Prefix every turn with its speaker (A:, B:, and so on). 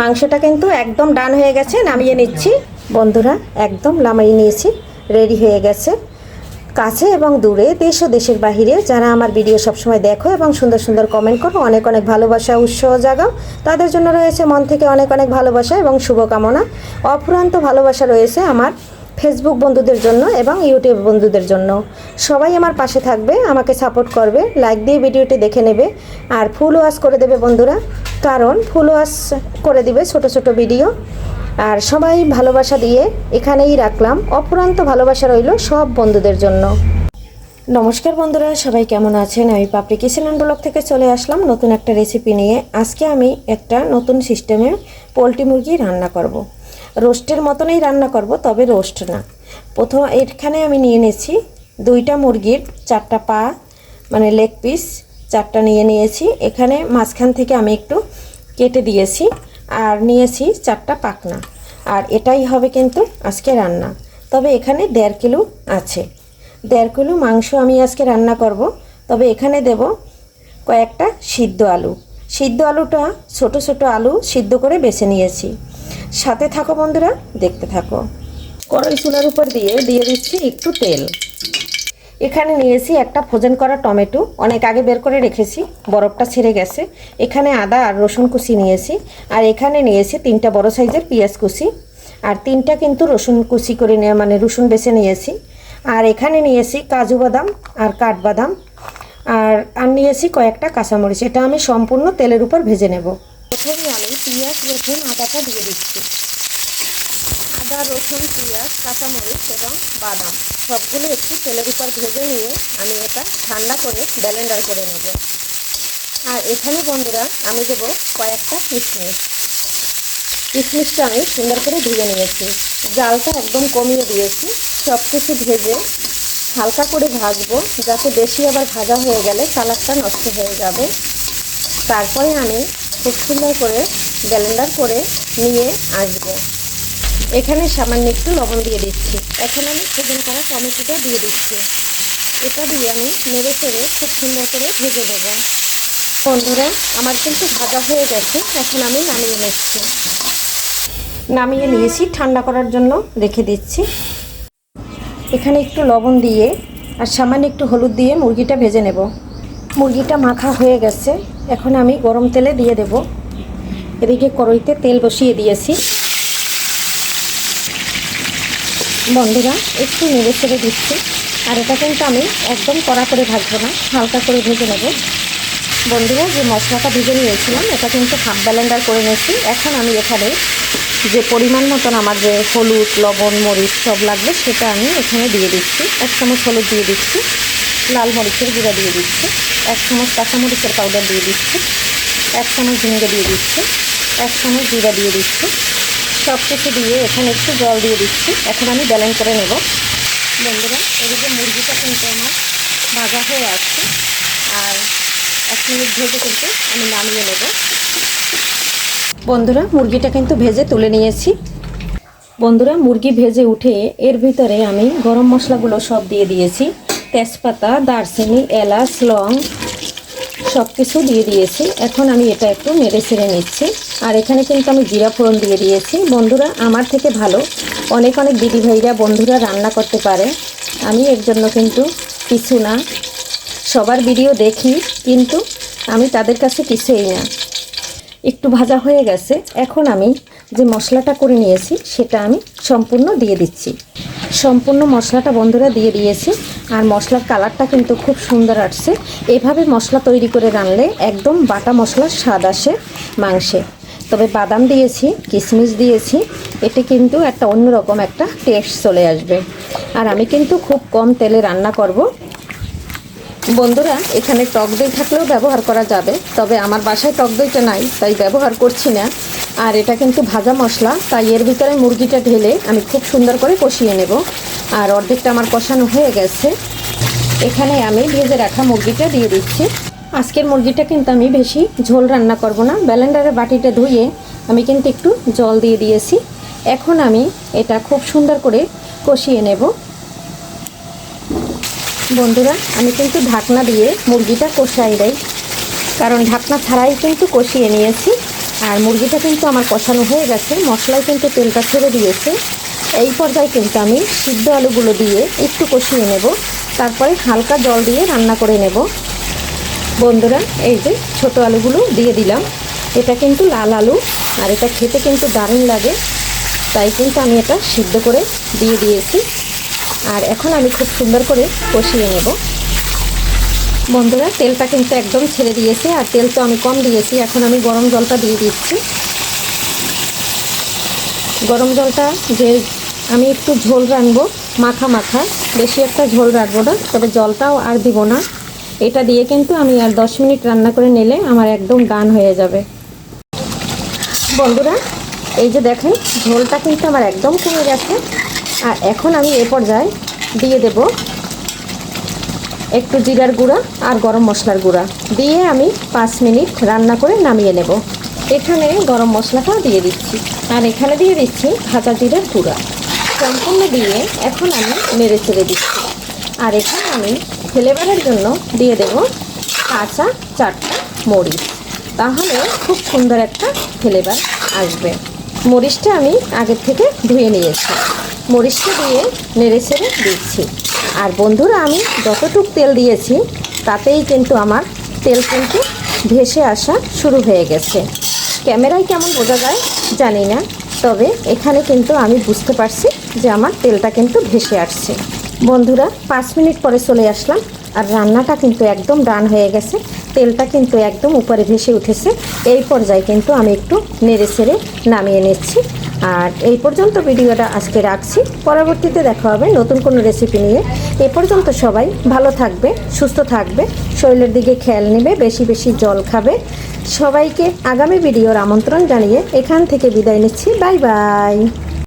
A: মাংসটা কিন্তু একদম ডান হয়ে গেছে, নামিয়ে নিচ্ছি। বন্ধুরা, একদম নামিয়ে নিয়েছি, রেডি হয়ে গেছে। কাছে এবং দূরে, দেশ ও দেশের বাহিরে, যারা আমার ভিডিও সবসময় দেখো এবং সুন্দর সুন্দর কমেন্ট করো, অনেক অনেক ভালোবাসা, উৎসাহ জাগাও। তাদের জন্য রয়েছে মন থেকে অনেক অনেক ভালোবাসা এবং শুভকামনা। অফুরান্ত ভালোবাসা রয়েছে আমার ফেসবুক বন্ধুদের জন্য এবং ইউটিউব বন্ধুদের জন্য। সবাই আমার পাশে থাকবে, আমাকে সাপোর্ট করবে লাইক দিয়ে ভিডিওটি দেখে নেবে, আর ফুল ওয়াশ করে দেবে বন্ধুরা। কারণ ফুল ওয়াশ করে দিবে ছোট ছোট ভিডিও আর সবাই ভালোবাসা দিয়ে এখানেই রাখলাম। অপুরান্ত ভালোবাসা রইল সব বন্ধুদের জন্য। নমস্কার বন্ধুরা, সবাই কেমন আছেন? আমি পাপড়ি কিচেন ব্লগ থেকে চলে আসলাম নতুন একটা রেসিপি নিয়ে। আজকে আমি একটা নতুন সিস্টেমে পোলট্রি মুরগি রান্না করব। রোস্টের মতনই রান্না করব, তবে রোস্ট না। প্রথম এখানে আমি নিয়ে নিয়েছি দুইটা মুরগির চারটা পা মানে লেগ পিস চারটা নিয়ে নিয়েছি। এখানে মাঝখান থেকে আমি একটু কেটে দিয়েছি আর নিয়েছি চারটা পাকনা। আর এটাই হবে কিন্তু আজকে রান্না। তবে এখানে দেড় কিলো আছে। দেড় কিলো মাংস আমি আজকে রান্না করব। তবে এখানে দেব কয়েকটা সিদ্ধ আলু। সিদ্ধ আলুটা, ছোট ছোট আলু সিদ্ধ করে বেছে নিয়েছি। সাথে থাকো বন্ধুরা, দেখতে থাকো। কড়াই চুলার উপর দিয়ে দিয়ে দিচ্ছি একটু তেল। এখানে নিয়েছি একটা ফোজেন করা টমেটো। অনেক আগে বের করে রেখেছি, বরফটা ছেড়ে গেছে। এখানে আদা আর রসুন কুচি নিয়েছি। আর এখানে নিয়েছি তিনটা বড় সাইজের পেঁয়াজ কুচি। আর তিনটা কিন্তু রসুন কুচি করে নিয়ে মানে রসুন বেছে নিয়েছি। আর এখানে নিয়েছি কাজু বাদাম আর কাঠবাদাম। আর আর নিয়েছি কয়েকটা কাঁচামরিচ। এটা আমি সম্পূর্ণ তেলের উপর ভেজে নেব। প্রথমে আমি পেঁয়াজ, রসুন, আদাটা দিয়ে দিচ্ছি। আদা, রসুন, পেঁয়াজ, কাঁচামরিচ এবং বাদাম সবগুলো একটু তেলের উপর ভেজে নিয়ে আমি এটা ঠান্ডা করে ব্লেন্ডার করে নেব। আর এখানে বন্ধুরা আমি দেবো কয়েকটা কিশমিশ। কিশমিশটা আমি সুন্দর করে ধুয়ে নিয়েছি। জালটা একদম কমিয়ে দিয়েছি। সব কিছু ভেজে হালকা করে ভাজবো। যাতে বেশি আবার ভাজা হয়ে গেলে কালারটা নষ্ট হয়ে যাবে। তারপরে আমি খুব সুন্দর করে ব্লেন্ডার করে নিয়ে আসব। এখানে সামান্য একটু লবণ দিয়ে দিচ্ছি। এখন আমি সেদিন করা টমেটোটা দিয়ে দিচ্ছি। এটা দিয়ে আমি নেড়ে চেড়ে খুব সুন্দর করে ভেজে দেবো বন্ধুরা, আমার কিন্তু ভাজা হয়ে গেছে। এখন আমি নামিয়ে নিচ্ছি। নামিয়ে নিয়েছি, ঠান্ডা করার জন্য রেখে দিচ্ছি। এখানে একটু লবণ দিয়ে আর সামান্য একটু হলুদ দিয়ে মুরগিটা ভেজে নেব। মুরগিটা মাখা হয়ে গেছে। এখন আমি গরম তেলে দিয়ে দেব। এদিকে কড়াইতে তেল বসিয়ে দিয়েছি। বন্ধুরা, একটু নেড়ে ছেড়ে দিচ্ছি। আর এটা কিন্তু আমি একদম কড়া করে ভাজবো না, হালকা করে ভেজে নেব। বন্ধুরা, যে মশলাটা ভেজে নিয়েছিলাম, এটা কিন্তু হাফ ব্যালেন্ডার করে নিয়েছি। এখন আমি এখানে যে পরিমাণ মতন আমার যে হলুদ, লবণ, মরিচ সব লাগবে, সেটা আমি এখানে দিয়ে দিচ্ছি। এক চামচ হলুদ দিয়ে দিচ্ছি, লাল মরিচের গুঁড়া দিয়ে দিচ্ছি, এক চামচ কাঁচামরিচের পাউডার দিয়ে দিচ্ছি, এক চামচ ঝিঙ্গে দিয়ে দিচ্ছি, এক চামচ জিরা দিয়ে দিচ্ছি। সব কিছু দিয়ে এখানে একটু জল দিয়ে দিচ্ছি। এখন আমি ব্যালেন্স করে নেব। বন্ধুরা, এদিকে মুরগিটা কিন্তু আমার ভাজা হয়ে আসছে আর এক মিনিট ভেজে কিন্তু আমি নামিয়ে নেব। বন্ধুরা, মুরগিটা কিন্তু ভেজে তুলে নিয়েছি। বন্ধুরা, মুরগি ভেজে উঠে এর ভিতরে আমি গরম মশলাগুলো সব দিয়ে দিয়েছি। তেজপাতা, দারচিনি, এলাচ, লং সব কিছু দিয়ে দিয়েছি। এখন আমি এটা একটু নেড়ে ছেড়ে নিচ্ছি। আর এখানে কিন্তু আমি জিরা ফোড়ন দিয়ে দিয়েছি। বন্ধুরা, আমার থেকে ভালো। অনেক অনেক দিদি ভাইরা বন্ধুরা রান্না করতে পারে। আমি এর জন্য কিন্তু কিছু না। সবার ভিডিও দেখি, কিন্তু আমি তাদের কাছে কিছুই না। একটু ভাজা হয়ে গেছে। এখন আমি যে মশলাটা করে নিয়েছি, সেটা আমি সম্পূর্ণ দিয়ে দিচ্ছি। সম্পূর্ণ মশলাটা বন্ধুরা দিয়ে দিয়েছি। আর মশলার কালারটা কিন্তু খুব সুন্দর আসছে। এভাবে মশলা তৈরি করে রানলে একদম বাটা মশলার স্বাদ আসে মাংসে। তবে বাদাম দিয়েছি কিশমিশ দিয়েছি, এতে কিন্তু একটা অন্যরকম একটা টেস্ট চলে আসবে। আর আমি কিন্তু খুব কম তেলে রান্না করব। বন্ধুরা, এখানে টক দই থাকলেও ব্যবহার করা যাবে, তবে আমার বাসায় টক দইটা নাই, তাই ব্যবহার করছি না। আর এটা কিন্তু ভাজা মশলা, তাই এর ভিতরে মুরগিটা ঢেলে আমি খুব সুন্দর করে কষিয়ে নেব। আর অর্ধেকটা আমার কষানো হয়ে গেছে। এখানে আমি ভেজে রাখা মুরগিটা দিয়ে দিচ্ছি। আজকের মুরগিটা কিন্তু আমি বেশি ঝোল রান্না করব না। ব্যালেন্ডারের বাটিটা ধুয়ে আমি কিন্তু একটু জল দিয়ে দিয়েছি। এখন আমি এটা খুব সুন্দর করে কষিয়ে নেব। বন্ধুরা, আমি কিন্তু ঢাকনা দিয়ে মুরগিটা কষাই দেয় কারণ ঢাকনা ছাড়াই কিন্তু কষিয়ে নিয়েছি। আর মুরগিটা কিন্তু আমার কষানো হয়ে গেছে। মশলায় কিন্তু তেলটা ছেড়ে দিয়েছে। এই পর্যায়ে কিন্তু আমি সিদ্ধ আলুগুলো দিয়ে একটু কষিয়ে নেব। তারপরে হালকা জল দিয়ে রান্না করে নেব। বন্ধুরা, এই যে ছোট আলুগুলো দিয়ে দিলাম। এটা কিন্তু লাল আলু আর এটা খেতে কিন্তু দারুণ লাগে। তাই কিন্তু আমি এটা সিদ্ধ করে দিয়ে দিয়েছি। আর এখন আমি খুব সুন্দর করে কষিয়ে নেব। বন্ধুরা, তেলটা কিন্তু একদম ছেড়ে দিয়েছে, আর তেল তো আমি কম দিয়েছি, এখন আমি গরম জলটা দিয়ে দিচ্ছি। গরম জলটা যে আমি একটু ঝোল রাখব মাখা মাখা, বেশি একটা ঝোল রাখব না, তবে জলটাও আর দিব না। এটা দিয়ে কিন্তু আমি আর দশ মিনিট রান্না করে নিলে আমার একদম গান হয়ে যাবে। বন্ধুরা, এই যে দেখেন, ঝোলটা কিন্তু আমার একদম কমে গেছে, আর এখন আমি এ পর্যায়ে দিয়ে দেব একটু জিরার গুঁড়া আর গরম মশলার গুঁড়া। দিয়ে আমি পাঁচ মিনিট রান্না করে নামিয়ে নেব। এখানে গরম মশলাটা দিয়ে দিচ্ছি। আর এখানে দিয়ে দিচ্ছি ভাজা জিরার গুঁড়া। সম্পূর্ণ দিয়ে এখন আমি নেড়ে চেড়ে দিচ্ছি। আর এখানে আমি ফ্লেভারের জন্য দিয়ে দেব কাঁচা চারটা মরিচ। তাহলে খুব সুন্দর একটা ফ্লেভার আসবে। মরিচটা আমি আগের থেকে ধুয়ে নিয়েছি। মরিচটা দিয়ে নেড়ে ছেড়ে দিচ্ছি। আর বন্ধুরা, আমি যতটুক তেল দিয়েছি, তাতেই কিন্তু আমার তেল কিন্তু ভেসে আসা শুরু হয়ে গেছে। ক্যামেরায় কেমন বোঝা যায় জানি না, তবে এখানে কিন্তু আমি বুঝতে পারছি যে আমার তেলটা কিন্তু ভেসে আসছে। বন্ধুরা, পাঁচ মিনিট পরে চলে আসলাম আর রান্নাটা কিন্তু একদম ডান হয়ে গেছে। তেলটা কিন্তু একদম উপরে ভেসে উঠেছে। এই পর্যায়ে কিন্তু আমি একটু নেড়ে ছেড়ে নামিয়ে নিচ্ছি। আর এই পর্যন্ত ভিডিওটা আজকে রাখছি। পরবর্তীতে দেখা হবে নতুন কোনো রেসিপি নিয়ে। এ পর্যন্ত সবাই ভালো থাকবে, সুস্থ থাকবে, শরীরের দিকে খেয়াল নেবে, বেশি বেশি জল খাবে। সবাইকে আগামী ভিডিওর আমন্ত্রণ জানিয়ে এখান থেকে বিদায় নিচ্ছি। Bye bye.